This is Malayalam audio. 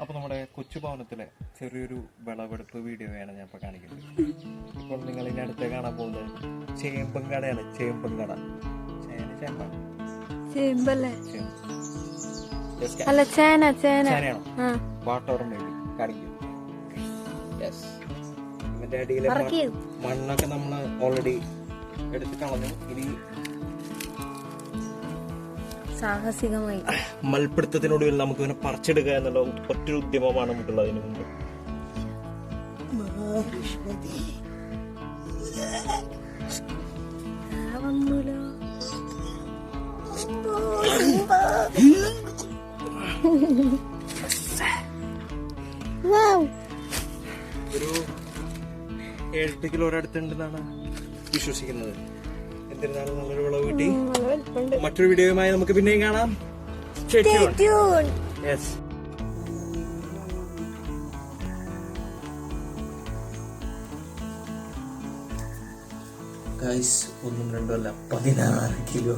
അപ്പോൾ നമ്മുടെ കൊച്ചു ഭവനത്തിലെ ചെറിയൊരു വിളവെടുപ്പ് വീഡിയോയാണ് ഞാൻ ഇപ്പോൾ കാണിക്കുന്നത്. ഇപ്പോൾ നിങ്ങൾ ഇനി അടുത്ത് കാണാൻ പോകുന്നത് ചേമ്പും കടയാണ്. ചേമ്പും കട. ചേന ചേമ്പ. ചേമ്പല്ലേ. അല്ല ചേന ചേന. ചേനയാണോ? ആ. വാട്ടോർ മേബി കാണിക്കും. യെസ് ഇതിന്റെ അടിയിലെ മണ്ണൊക്കെ നമ്മൾ ഓൾറെഡി എടുത്ത് കളഞ്ഞു. ഇനി സാഹസികമായി. മൽപിടുത്തത്തിനൊടുവിൽ നമുക്ക് ഇവനെ പറിച്ചെടുക്കുക എന്നുള്ള ഒറ്റ ഉദ്യമമാണ് നമുക്കുള്ളത് അതിനു മുമ്പ്. ഒരു ഏഴെട്ട് കിലോ അടുത്തുണ്ടെന്നാണ് വിശ്വസിക്കുന്നത്. എന്നിരുന്നാലും നല്ലൊരു വിളവ് കിട്ടി. മറ്റൊരു വീഡിയോയുമായി നമുക്ക് പിന്നെയും കാണാം. യെസ് ഗൈസ് ഒന്നും രണ്ടും അല്ല പതിനാറ് കിലോ.